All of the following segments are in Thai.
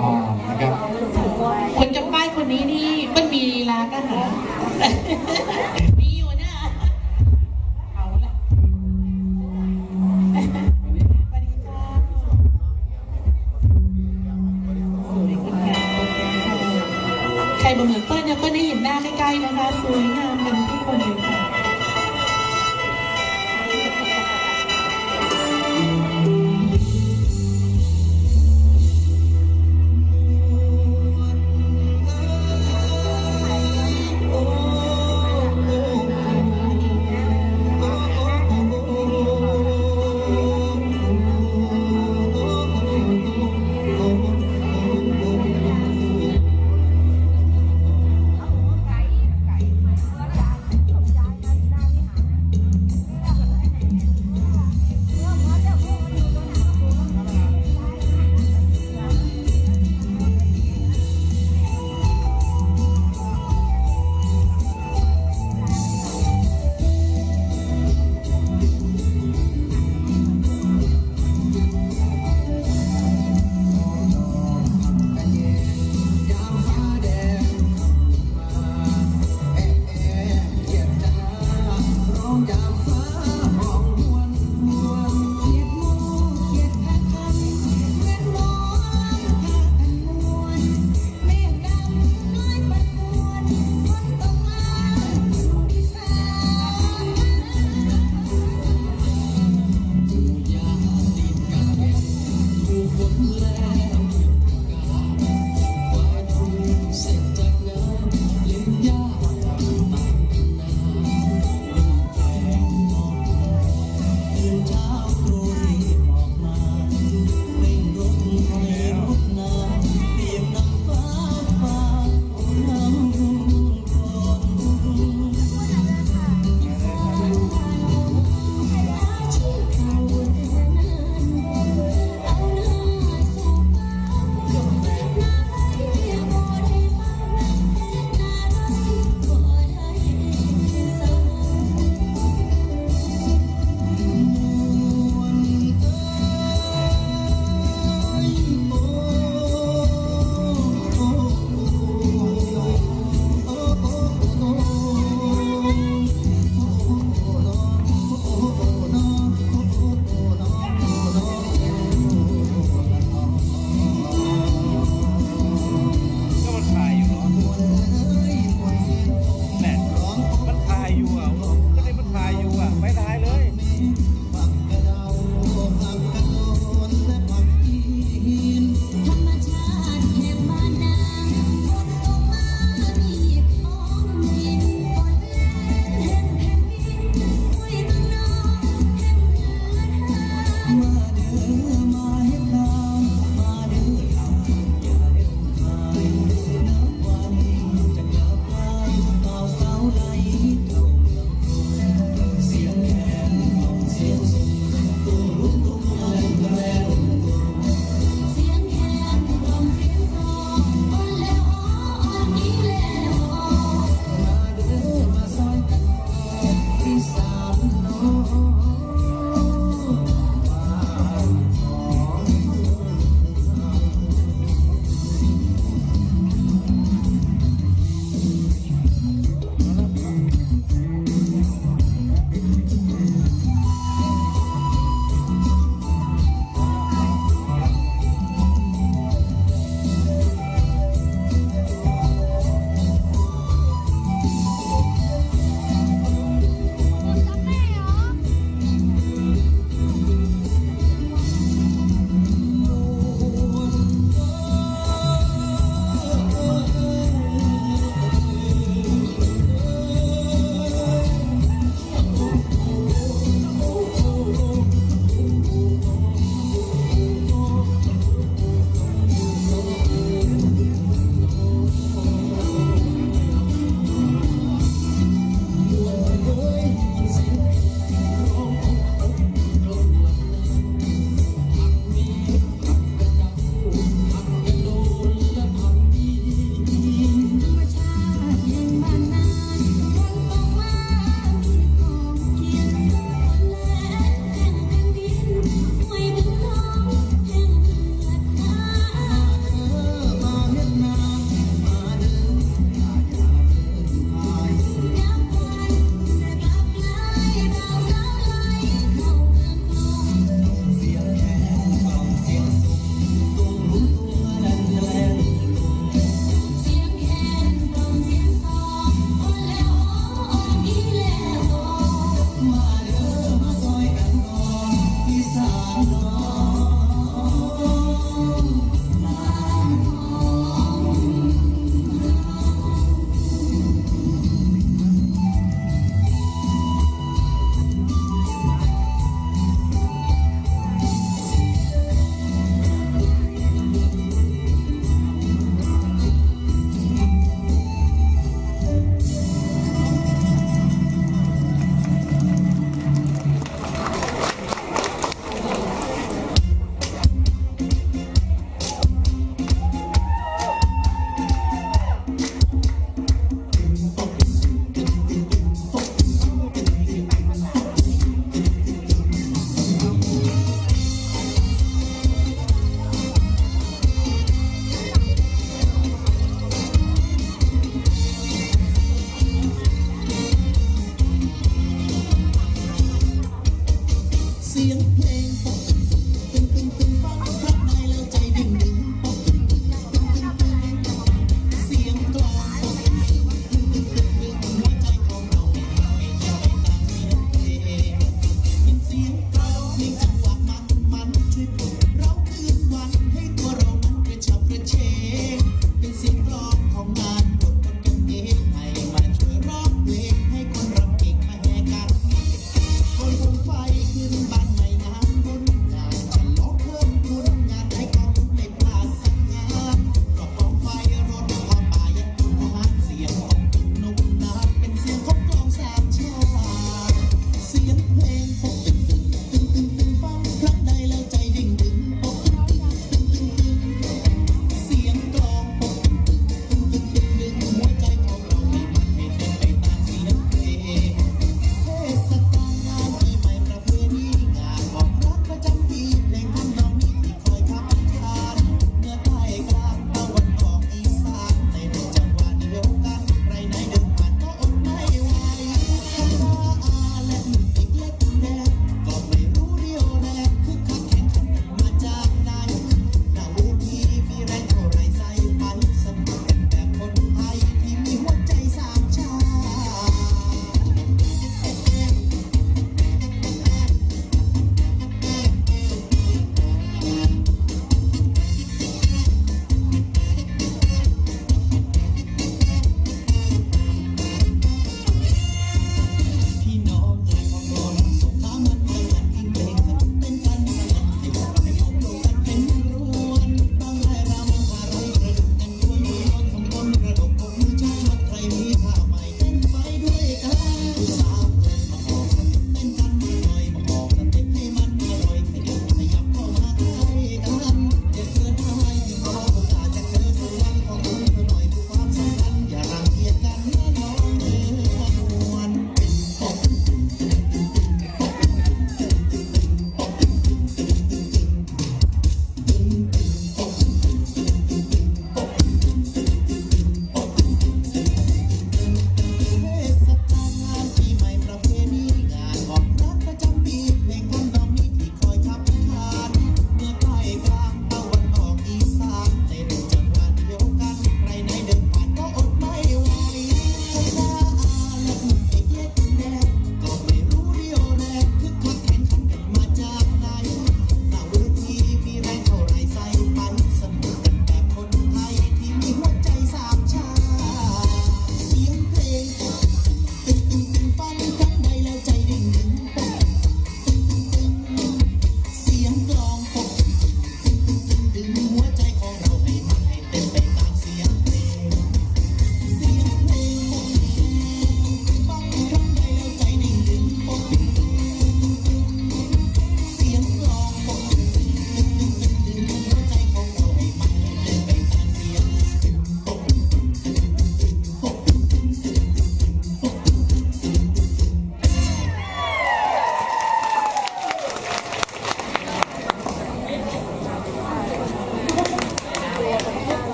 อ๋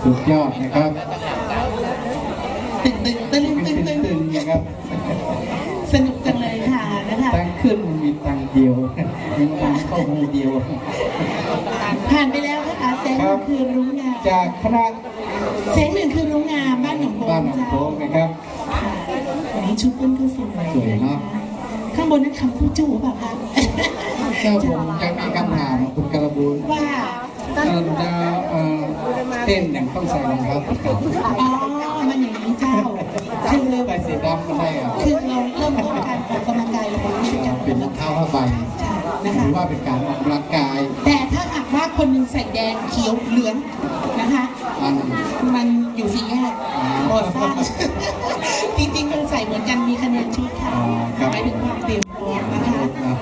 สุดยอดนะครับตึงตึงตึงตึงตึงตึงๆนะครับสนุกจังเลยค่ะนะคะตังขึ้นมันมีตังเดียวมีตังเข้ามือเดียวผ่านไปแล้วนะคะแสงหนึ่งคือรุ้งงามจากคณะแสงหนึ่งคือรุ้งงามบ้านหนองโพบ้านหนองโพนะครับค่ะวันนี้ชุดเปิ้ลก็สวยสวยเนอะข้างบนนั้นคำพูดจู่เปล่าคะเจ้าผมยังมีคำถามคุณกระบูลว่าเอ่อจะ เอ่อเต้นอย่างต้องใส่รองเท้าสีขาวอ๋อ มันอย่างนี้เจ้าคือใส่สีดำก็ได้อะคือเราเริ่มต้นการออกกำลังกายเราไม่รู้จักเป็นรองเท้าผ้าใบนะหคะรือว่าเป็นการออกกำลังกาย แต่ถ้าหากว่าคนหนึ่งใส่แดงเขียวเหลืองนะคะอันมันอยู่สี่แยกโบสร้างจริงๆมันใส่เหมือนกันมีคะแนนชุดค่ะอ๋อครับหมายถึงความเตรียมพร้อมนะคะ